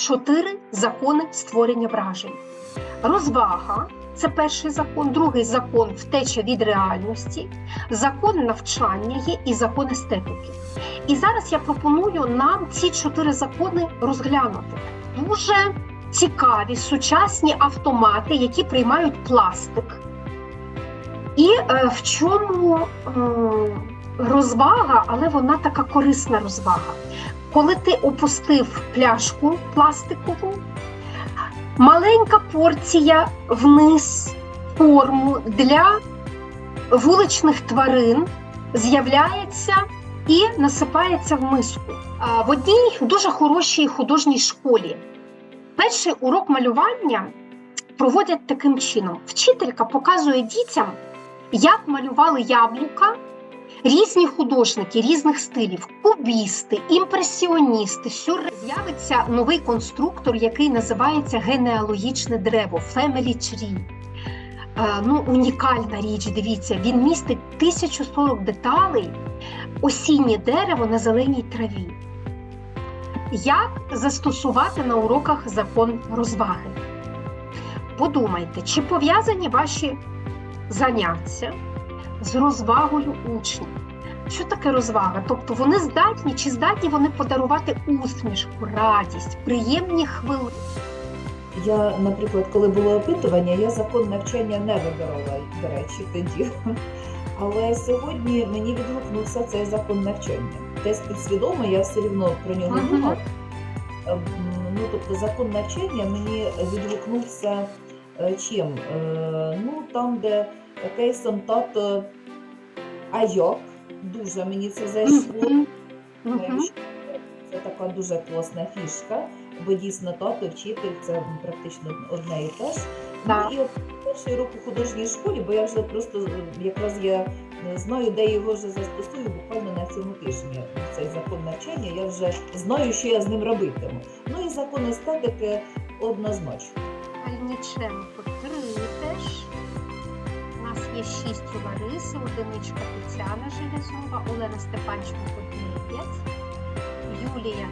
чотири закони створення вражень. Розвага це перший закон, другий закон втеча від реальності, закон навчання є і закон естетики. І зараз я пропоную нам ці чотири закони розглянути. Дуже цікаві сучасні автомати, які приймають пластик. І е, в чому е, розвага, але вона така корисна розвага. Коли ти опустив пляшку пластикову, маленька порція вниз корму для вуличних тварин з'являється і насипається в миску. В одній дуже хорошій художній школі перший урок малювання проводять таким чином: вчителька показує дітям, як малювали яблука різні художники різних стилів, кубісти, імпресіоністи. Сюрре... З'явиться новий конструктор, який називається генеалогічне дерево Family Tree. Е, ну, унікальна річ, дивіться, він містить 1040 деталей, осіннє дерево на зеленій траві. Як застосувати на уроках закон розваги? Подумайте, чи пов'язані ваші заняття з розвагою учнів? Що таке розвага? Тобто вони здатні чи здатні вони подарувати усмішку, радість, приємні хвилини? Я, наприклад, коли було опитування, я закон навчання не вибирала, до речі, тоді. Але сьогодні мені відгукнувся цей закон навчання. Десь підсвідомо я все одно про нього Мгм. думав. Ем, Ну, тобто закон навчання мені відгукнувся е, чим? Е, Ну, там, де кейсом тато Айок, дуже мені це зайшло. Що Це така дуже класна фішка, бо дійсно тато, вчитель це практично одне і те ж. Так. Ну і от перший урок у художній школі, бо я вже просто е, якраз я е, знаю, де його вже застосую буквально на цьому тижні. Цей закон навчання, я вже знаю, що я з ним робитиму. Ну і закон естетики однозначно. Альніченко 3 теж. У нас є 6 у Лариси, одиничка Тетяна Железова, Олена Степанченко 9, Юлія